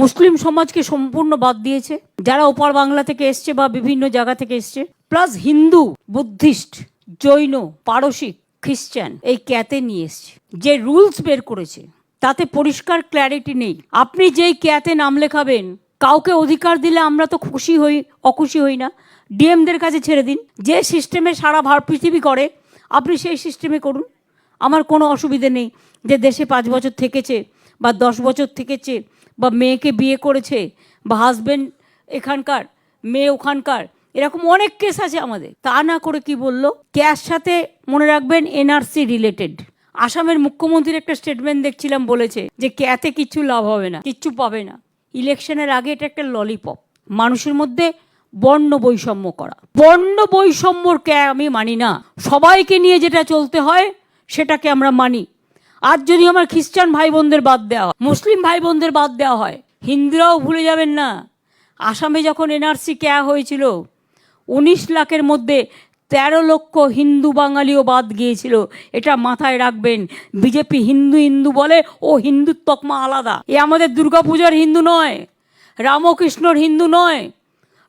মুসলিম সমাজকে সম্পূর্ণ বাদ দিয়েছে। যারা ওপার বাংলা থেকে এসছে বা বিভিন্ন জায়গা থেকে এসছে। প্লাস হিন্দু, বুদ্ধিস্ট, জৈন, পারসিক খ্রিস্টান এই ক্যাতে নিয়ে এসছে। যে রুলস বের করেছে, তাতে পরিষ্কার ক্ল্যারিটি নেই। আপনি যেই ক্যাতে নাম লেখাবেন, কাউকে অধিকার দিলে আমরা তো খুশি হই, অখুশি হই না। ডিএমদের কাছে ছেড়ে দিন। যে সিস্টেমে সারা ভার পৃথিবী করে, আপনি সেই সিস্টেমে করুন। আমার কোনো অসুবিধে নেই যে দেশে পাঁচ বছর থেকেছে বা দশ বছর থেকেছে বা মেয়েকে বিয়ে করেছে বা হাজবেন্ড এখানকার, মেয়ে ওখানকার, এরকম অনেক কেস আছে আমাদের। তা না করে কি বলল? ক্যাশ সাথে মনে রাখবেন এনআরসি রিলেটেড আসামের মুখ্যমন্ত্রীর একটা স্টেটমেন্ট দেখছিলাম বলেছে যে ক্যাতে কিচ্ছু লাভ হবে না, কিচ্ছু পাবে না। ইলেকশনের আগে এটা একটা ললিপপ মানুষের মধ্যে বর্ণ বৈষম্য করা। বর্ণ বৈষম্যর ক্যা আমি মানি না। সবাইকে নিয়ে যেটা চলতে হয়, সেটাকে আমরা মানি। আর যদি আমার খ্রিস্টান ভাই বোনদের বাদ দেওয়া হয়, মুসলিম ভাই বোনদের বাদ দেওয়া হয়, হিন্দুরাও ভুলে যাবেন না। আসামে যখন এনআরসি ক্যা হয়েছিল, উনিশ লাখের মধ্যে তেরো লক্ষ হিন্দু বাঙালিও বাদ গিয়েছিল। এটা মাথায় রাখবেন, বিজেপি হিন্দু হিন্দু বলে, ও হিন্দুর তকমা আলাদা। এ আমাদের দুর্গাপূজার হিন্দু নয়, রামকৃষ্ণর হিন্দু নয়,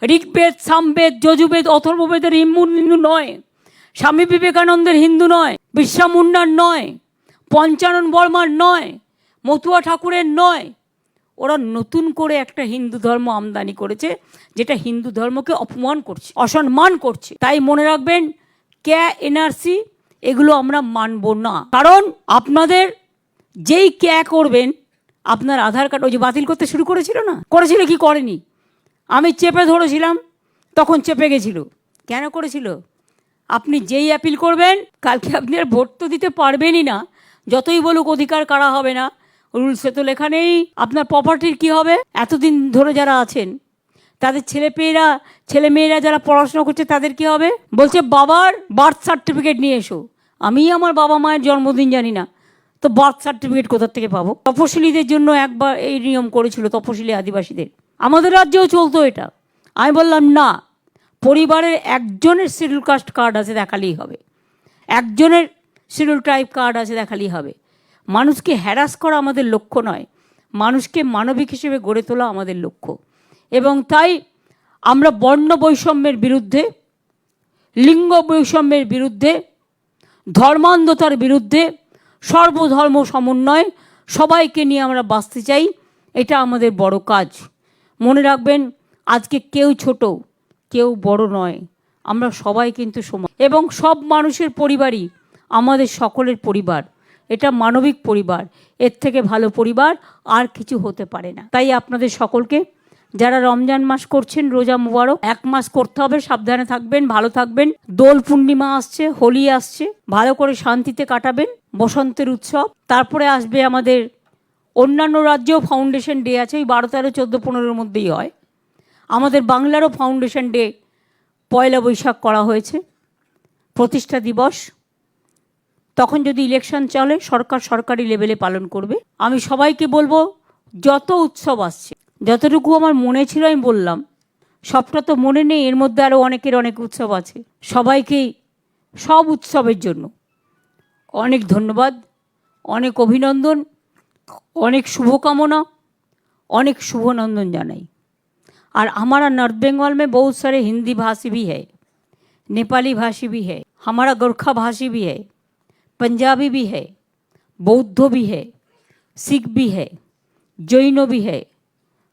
ঋগ্বেদ, সামবেদ, যজুবেদ, অথর্ববেদের হিন্দু হিন্দু নয়, স্বামী বিবেকানন্দের হিন্দু নয়, বিশ্বা মুন্ডার নয়। পঞ্চানন বর্মার নয়, মতুয়া ঠাকুরের নয়। ওরা নতুন করে একটা হিন্দু ধর্ম আমদানি করেছে, যেটা হিন্দু ধর্মকে অপমান করছে, অসম্মান করছে। তাই মনে রাখবেন, ক্যা এনআরসি, এগুলো আমরা মানব না। কারণ আপনাদের যেই ক্যা করবেন, আপনার আধার কার্ড, ওই যে বাতিল করতে শুরু করেছিল না? করেছিল কি করেনি? আমি চেপে ধরেছিলাম, তখন চেপে গেছিল। কেন করেছিল? আপনি যেই অ্যাপিল করবেন, কালকে আপনি আর ভোট তো দিতে পারবেনই না। যতই বলুক অধিকার কারা হবে না, রুলসে তো লেখা নেই। আপনার প্রপার্টির কি হবে? এতদিন ধরে যারা আছেন, তাদের ছেলে পেয়েরা ছেলে মেয়েরা যারা পড়াশোনা করছে, তাদের কি হবে? বলছে, বাবার বার্থ সার্টিফিকেট নিয়ে এসো। আমি আমার বাবা মায়ের জন্মদিন জানি না, তো বার্থ সার্টিফিকেট কোথা থেকে পাবো? তপশিলীদের জন্য একবার এই নিয়ম করেছিল তপশিলি আদিবাসীদের। আমাদের রাজ্যেও চলতো এটা। আমি বললাম, না, পরিবারের একজনের শিডিউল কাস্ট কার্ড আছে, দেখালেই হবে। একজনের শিডিউল ট্রাইব কার্ড আছে দেখালেই হবে। মানুষকে হ্যারাস করা আমাদের লক্ষ্য নয়। মানুষকে মানবিক হিসেবে গড়ে তোলা আমাদের লক্ষ্য। এবং তাই আমরা বর্ণ বৈষম্যের বিরুদ্ধে, লিঙ্গ বৈষম্যের বিরুদ্ধে, ধর্মান্ধতার বিরুদ্ধে সর্বধর্ম সমন্বয় সবাইকে নিয়ে আমরা বাঁচতে চাই, এটা আমাদের বড় কাজ। মনে রাখবেন, আজকে কেউ ছোট, কেউ বড় নয়। আমরা সবাই কিন্তু সমান। এবং সব মানুষের পরিবারই আমাদের সকলের পরিবার। এটা মানবিক পরিবার। এর থেকে ভালো পরিবার আর কিছু হতে পারে না। তাই আপনাদের সকলকে, যারা রমজান মাস করছেন, রোজা মুবারক, এক মাস করতে হবে, সাবধানে থাকবেন, ভালো থাকবেন। দোল পূর্ণিমা আসছে, হোলি আসছে, ভালো করে শান্তিতে কাটাবেন, বসন্তের উৎসব। তারপরে আসবে আমাদের অন্যান্য রাজ্যেও ফাউন্ডেশন ডে আছে, ওই বারো, তেরো, চোদ্দ, পনেরোর মধ্যেই হয়। আমাদের বাংলারও ফাউন্ডেশন ডে পয়লা বৈশাখ করা হয়েছে, প্রতিষ্ঠা দিবস। তখন যদি ইলেকশন চলে সরকার সরকারি লেভেলে পালন করবে আমি সবাইকে বলবো যত উৎসব আসছে যতটুকু আমার মনে ছিল আমি বললাম সবটা তো মনে নেই এর মধ্যে আরও অনেকের অনেক উৎসব আছে সবাইকেই সব উৎসবের জন্য অনেক ধন্যবাদ অনেক অভিনন্দন অনেক শুভকামনা অনেক শুভনন্দন জানাই और हमारा नॉर्थ बंगाल में बहुत सारे हिंदी भाषी भी है नेपाली भाषी भी है हमारा गोरखा भाषी भी है पंजाबी भी है बौद्ध भी है सिख भी है जैन भी है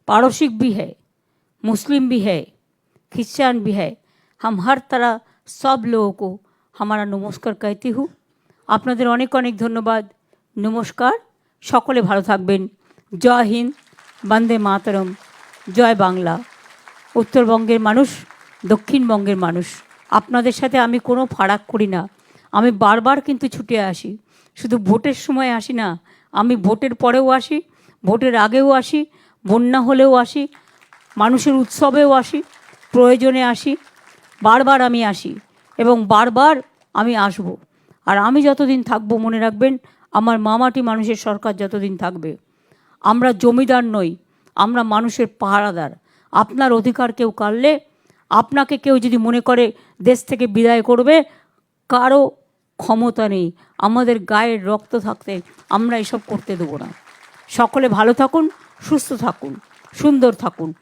पारसिक भी है मुस्लिम भी है क्रिश्चियन भी है हम हर तरह सब लोगों को हमारा नमस्कार कहती हूँ আপনাদের অনেক অনেক ধন্যবাদ নমস্কার সকলে ভালো থাকবেন জয় হিন্দ বন্দে মাতরম জয় বাংলা উত্তরবঙ্গের মানুষ দক্ষিণবঙ্গের মানুষ আপনাদের সাথে আমি কোনো ফারাক করি না আমি বারবার কিন্তু ছুটে আসি। শুধু ভোটের সময় আসি না, আমি ভোটের পরেও আসি, ভোটের আগেও আসি, বন্যা হলেও আসি, মানুষের উৎসবেও আসি, প্রয়োজনে আসি, বারবার আমি আসি এবং বারবার আমি আসব। আর আমি যতদিন থাকব, মনে রাখবেন, আমার মামাটি মানুষের সরকার যতদিন থাকবে। আমরা জমিদার নই, আমরা মানুষের পাহারাদার। আপনার অধিকার কেউ কাড়লে, আপনাকে কেউ যদি মনে করে দেশ থেকে বিদায় করবে, কারও ক্ষমতা নেই, আমাদের গায়ের রক্ত থাকতে আমরা এসব করতে দেবো না। সকলে ভালো থাকুন, সুস্থ থাকুন, সুন্দর থাকুন।